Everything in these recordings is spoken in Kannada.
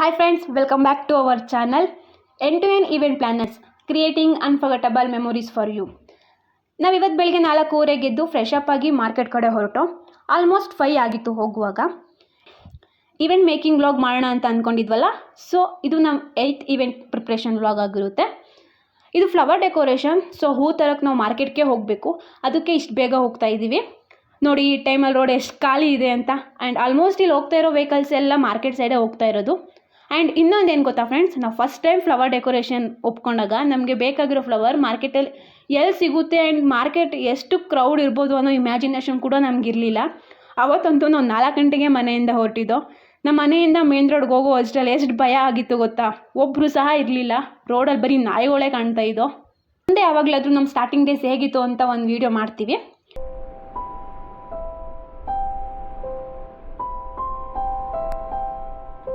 Hi friends welcome back to our channel N to N event Planners creating Unforgettable memories for you ನಾವು ಇವತ್ತು ಬೆಳಗ್ಗೆ ನಾಲ್ಕೂವರೆಗೆ ಎದ್ದು ಫ್ರೆಶ್ ಅಪ್ ಆಗಿ ಮಾರ್ಕೆಟ್ ಕಡೆ ಹೊರಟು. ಆಲ್ಮೋಸ್ಟ್ ಫೈ ಆಗಿತ್ತು ಹೋಗುವಾಗ. ಇವೆಂಟ್ ಮೇಕಿಂಗ್ ವ್ಲಾಗ್ ಮಾಡೋಣ ಅಂತ ಅಂದ್ಕೊಂಡಿದ್ವಲ್ಲ ಸೊ ಇದು ನಮ್ಮ ಏಯ್ತ್ ಇವೆಂಟ್ ಪ್ರಿಪ್ರೇಷನ್ ವ್ಲಾಗ್ ಆಗಿರುತ್ತೆ. ಇದು ಫ್ಲವರ್ ಡೆಕೋರೇಷನ್ ಸೊ ಹೂ ತರಕ್ಕೆ ನಾವು ಮಾರ್ಕೆಟ್ಗೆ ಹೋಗಬೇಕು. ಅದಕ್ಕೆ ಇಷ್ಟು ಬೇಗ ಹೋಗ್ತಾ ಇದ್ದೀವಿ ನೋಡಿ, ಈ ಟೈಮಲ್ಲಿ ರೋಡ್ ಎಷ್ಟು ಖಾಲಿ ಇದೆ ಅಂತ. ಆ್ಯಂಡ್ ಆಲ್ಮೋಸ್ಟ್ ಇಲ್ಲಿ ಹೋಗ್ತಾ ಇರೋ ವೆಹಿಕಲ್ಸ್ ಎಲ್ಲ ಮಾರ್ಕೆಟ್ ಸೈಡೇ ಹೋಗ್ತಾ ಇರೋದು. ಆ್ಯಂಡ್ ಇನ್ನೊಂದು ಏನು ಗೊತ್ತಾ ಫ್ರೆಂಡ್ಸ್ ನಾವು ಫಸ್ಟ್ ಟೈಮ್ ಫ್ಲವರ್ ಡೆಕೋರೇಷನ್ ಒಪ್ಕೊಂಡಾಗ ನಮಗೆ ಬೇಕಾಗಿರೋ ಫ್ಲವರ್ ಮಾರ್ಕೆಟಲ್ಲಿ ಎಲ್ಲಿ ಸಿಗುತ್ತೆ ಆ್ಯಂಡ್ ಮಾರ್ಕೆಟ್ ಎಷ್ಟು ಕ್ರೌಡ್ ಇರ್ಬೋದು ಅನ್ನೋ ಇಮ್ಯಾಜಿನೇಷನ್ ಕೂಡ ನಮಗಿರಲಿಲ್ಲ ಅವತ್ತಂತೂ ನಾವು ನಾಲ್ಕು ಗಂಟೆಗೆ ಮನೆಯಿಂದ ಹೊರಟಿದ್ದೋ. ನಮ್ಮ ಮನೆಯಿಂದ ಮೇನ್ ರೋಡ್ಗೆ ಹೋಗೋ ಅಷ್ಟರಲ್ಲಿ ಎಷ್ಟು ಭಯ ಆಗಿತ್ತು ಗೊತ್ತಾ? ಒಬ್ಬರು ಸಹ ಇರಲಿಲ್ಲ. ರೋಡಲ್ಲಿ ಬರೀ ನಾಯಿಗಳೇ ಕಾಣ್ತಾ ಇದ್ದೋ. ಮುಂದೆ ಯಾವಾಗಲಾದರೂ ನಮ್ಮ ಸ್ಟಾರ್ಟಿಂಗ್ ಡೇಸ್ ಹೇಗಿತ್ತು ಅಂತ ಒಂದು ವೀಡಿಯೋ ಮಾಡ್ತೀವಿ.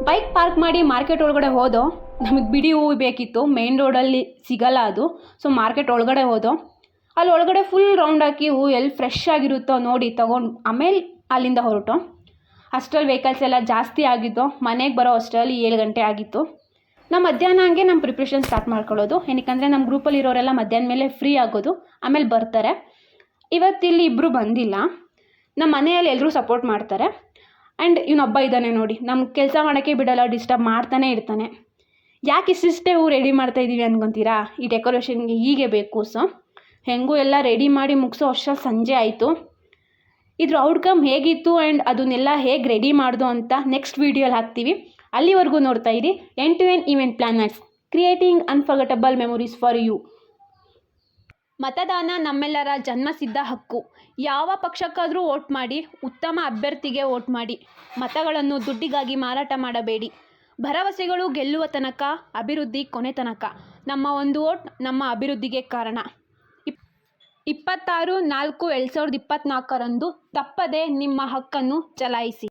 ಬೈಕ್ ಪಾರ್ಕ್ ಮಾಡಿ ಮಾರ್ಕೆಟ್ ಒಳಗಡೆ ಹೋದೋ, ನಮಗೆ ಬಿಡಿ ಹೂವು ಬೇಕಿತ್ತು, ಮೇನ್ ರೋಡಲ್ಲಿ ಸಿಗಲ್ಲ ಅದು. ಸೊ ಮಾರ್ಕೆಟ್ ಒಳಗಡೆ ಹೋದೋ ಅಲ್ಲಿ ಒಳಗಡೆ ಫುಲ್ ರೌಂಡ್ ಹಾಕಿ ಹೂವು ಎಲ್ಲಿ ಫ್ರೆಶ್ ಆಗಿರುತ್ತೋ ನೋಡಿ ತೊಗೊಂಡು ಆಮೇಲೆ ಅಲ್ಲಿಂದ ಹೊರಟು. ಅಷ್ಟರಲ್ಲಿ ವೆಹಿಕಲ್ಸ್ ಎಲ್ಲ ಜಾಸ್ತಿ ಆಗಿದ್ದು, ಮನೆಗೆ ಬರೋ ಅಷ್ಟರಲ್ಲಿ ಏಳು ಗಂಟೆ ಆಗಿತ್ತು. ನಮ್ಮ ಮಧ್ಯಾಹ್ನ ಹಂಗೆ ನಮ್ಮ ಪ್ರಿಪ್ರೇಷನ್ ಸ್ಟಾರ್ಟ್ ಮಾಡ್ಕೊಳ್ಳೋದು. ಏನಕ್ಕಂದರೆ ನಮ್ಮ ಗ್ರೂಪಲ್ಲಿ ಇರೋರೆಲ್ಲ ಮಧ್ಯಾಹ್ನ ಮೇಲೆ ಫ್ರೀ ಆಗೋದು, ಆಮೇಲೆ ಬರ್ತಾರೆ. ಇವತ್ತಿಲ್ಲಿ ಇಬ್ಬರು ಬಂದಿಲ್ಲ. ನಮ್ಮ ಮನೆಯಲ್ಲಿ ಎಲ್ಲರೂ ಸಪೋರ್ಟ್ ಮಾಡ್ತಾರೆ. ಆ್ಯಂಡ್ ಇವನೊಬ್ಬ ಇದ್ದಾನೆ ನೋಡಿ. ನಮ್ಮ ಕೆಲಸ ಮಾಡೋಕ್ಕೆ ಬಿಡಲ್ಲ ಡಿಸ್ಟರ್ಬ್ ಮಾಡ್ತಾನೆ ಇರ್ತಾನೆ. ಯಾಕೆ ಇಷ್ಟಿಷ್ಟೇ ಹೂ ರೆಡಿ ಮಾಡ್ತಾ ಇದ್ದೀವಿ ಅನ್ಕೊತೀರಾ? ಈ ಡೆಕೋರೇಷನ್ಗೆ ಹೀಗೆ ಬೇಕು. ಸೊ ಹೆಂಗೂ ಎಲ್ಲ ರೆಡಿ ಮಾಡಿ ಮುಗಿಸೋ ವರ್ಷ ಸಂಜೆ ಆಯಿತು. ಇದ್ರ ಔಟ್ಕಮ್ ಹೇಗಿತ್ತು ಆ್ಯಂಡ್ ಅದನ್ನೆಲ್ಲ ಹೇಗೆ ರೆಡಿ ಮಾಡ್ದು ಅಂತ ನೆಕ್ಸ್ಟ್ ವೀಡಿಯೋಲಿ ಹಾಕ್ತೀವಿ. ಅಲ್ಲಿವರೆಗೂ ನೋಡ್ತಾ ಇರಿ. N to N event planners creating unforgettable memories for you ಮತದಾನ ನಮ್ಮೆಲ್ಲರ ಜನ್ಮಸಿದ್ಧ ಹಕ್ಕು. ಯಾವ ಪಕ್ಷಕ್ಕಾದರೂ ವೋಟ್ ಮಾಡಿ, ಉತ್ತಮ ಅಭ್ಯರ್ಥಿಗೆ ವೋಟ್ ಮಾಡಿ, ಮತಗಳನ್ನು ದುಡ್ಡಿಗಾಗಿ ಮಾರಾಟ ಮಾಡಬೇಡಿ. ಭರವಸೆಗಳು ಗೆಲ್ಲುವ ತನಕ, ಅಭಿವೃದ್ಧಿ ಕೊನೆ ತನಕ. ನಮ್ಮ ಒಂದು ವೋಟ್ ನಮ್ಮ ಅಭಿವೃದ್ಧಿಗೆ ಕಾರಣ. ಇಪ್, ಇಪ್ಪತ್ತಾರು ನಾಲ್ಕು ಎರಡು ಸಾವಿರದ ಇಪ್ಪತ್ತ್ನಾಲ್ಕರಂದು ತಪ್ಪದೇ ನಿಮ್ಮ ಹಕ್ಕನ್ನು ಚಲಾಯಿಸಿ.